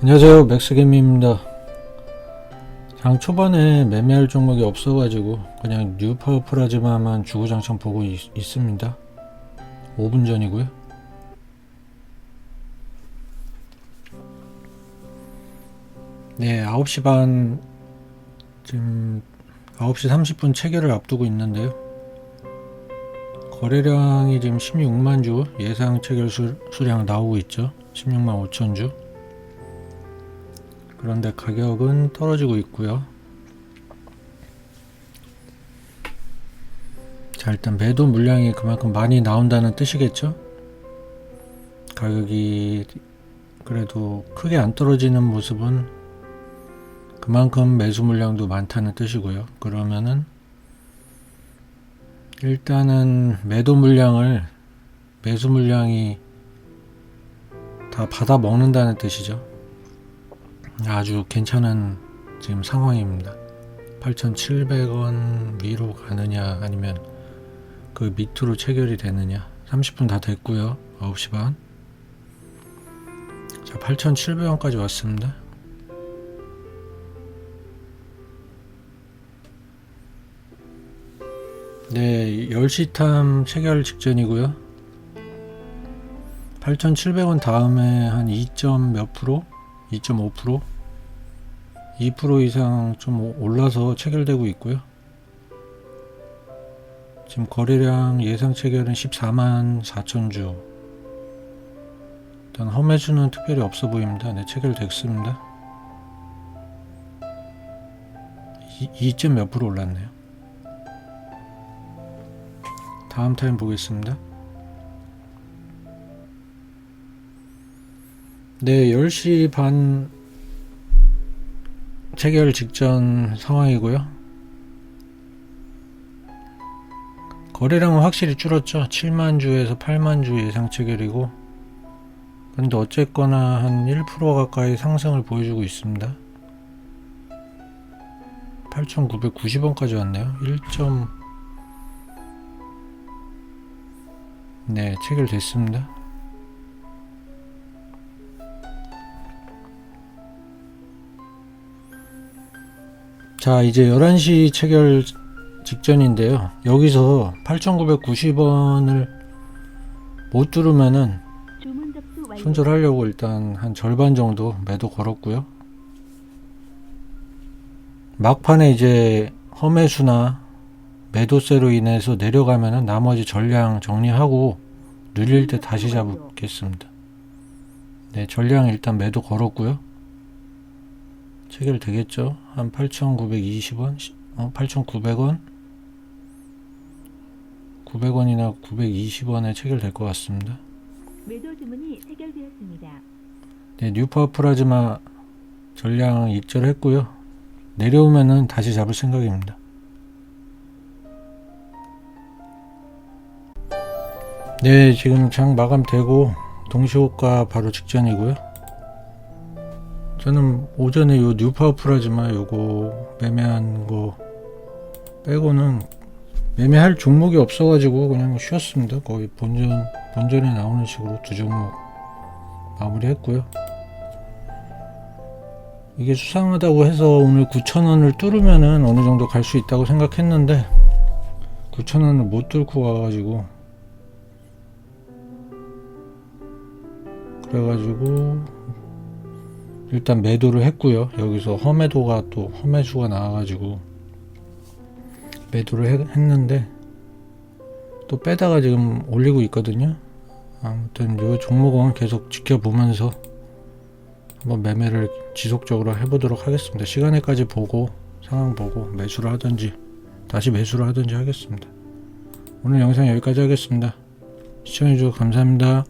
안녕하세요 맥스게임입니다. 장 초반에 매매할 종목이 없어가지고 그냥 뉴파워 프라즈마만 주구장창 보고 있, 있습니다. 5분 전이고요. 네 9시 반 지금 9시 30분 체결을 앞두고 있는데요. 거래량이 지금 16만 주 예상 체결 수, 수량 나오고 있죠. 16만 5천 주 그런데 가격은 떨어지고 있고요. 자, 일단 매도 물량이 그만큼 많이 나온다는 뜻이겠죠? 가격이 그래도 크게 안 떨어지는 모습은 그만큼 매수 물량도 많다는 뜻이고요. 그러면은 일단은 매도 물량을 매수 물량이 다 받아 먹는다는 뜻이죠. 아주 괜찮은 지금 상황입니다. 8,700원 위로 가느냐 아니면 그 밑으로 체결이 되느냐 30분 다 됐고요. 9시 반. 자, 8,700원까지 왔습니다. 네, 10시 탐 체결 직전이고요. 8,700원 다음에 한 2. 몇 프로? 2.5% 2% 이상 좀 올라서 체결되고 있고요. 지금 거래량 예상 체결은 14만 4천 주. 일단 험해수는 특별히 없어 보입니다. 네, 체결됐습니다. 2. 몇 프로 올랐네요. 다음 타임 보겠습니다. 네, 10시 반 체결 직전 상황이고요. 거래량은 확실히 줄었죠. 7만 주에서 8만 주 예상 체결이고 근데 어쨌거나 한 1% 가까이 상승을 보여주고 있습니다. 8,990원까지 왔네요. 1. 네, 체결됐습니다. 자, 이제 11시 체결 직전인데요. 여기서 8,990원을 못 뚫으면은. 손절하려고 일단 한 절반 정도 매도 걸었고요. 막판에 이제 험해수나 매도세로 인해서 내려가면은 나머지 전량 정리하고 눌릴 때 다시 잡겠습니다. 네, 전량 일단 매도 걸었고요. 체결되겠죠? 한 8,920원? 어, 8,900원? 900원이나 920원에 체결될 것 같습니다. 매도 주문이 체결되었습니다. 네, 뉴파워 프라즈마 전량 입절했고요. 내려오면은 다시 잡을 생각입니다. 네, 지금 장 마감되고 동시호가 바로 직전이고요. 저는 오전에 요 뉴파워 프라즈마 요거 매매한 거 빼고는 매매할 종목이 없어가지고 그냥 쉬었습니다. 거의 본전 본전에 나오는 식으로 두 종목 마무리했고요. 이게 수상하다고 해서 오늘 9,000원을 뚫으면은 어느 정도 갈 수 있다고 생각했는데 9,000원을 못 뚫고 와가지고 그래가지고 일단 매도를 했고요. 여기서 험해도가 또 험해수가 나와가지고 매도를 해- 했는데 또 빼다가 지금 올리고 있거든요. 아무튼 이 종목은 계속 지켜보면서 한번 매매를 지속적으로 해보도록 하겠습니다. 시간에까지 보고 상황 보고 매수를 하든지 다시 매수를 하든지 하겠습니다. 오늘 영상 여기까지 하겠습니다. 시청해주셔서 감사합니다.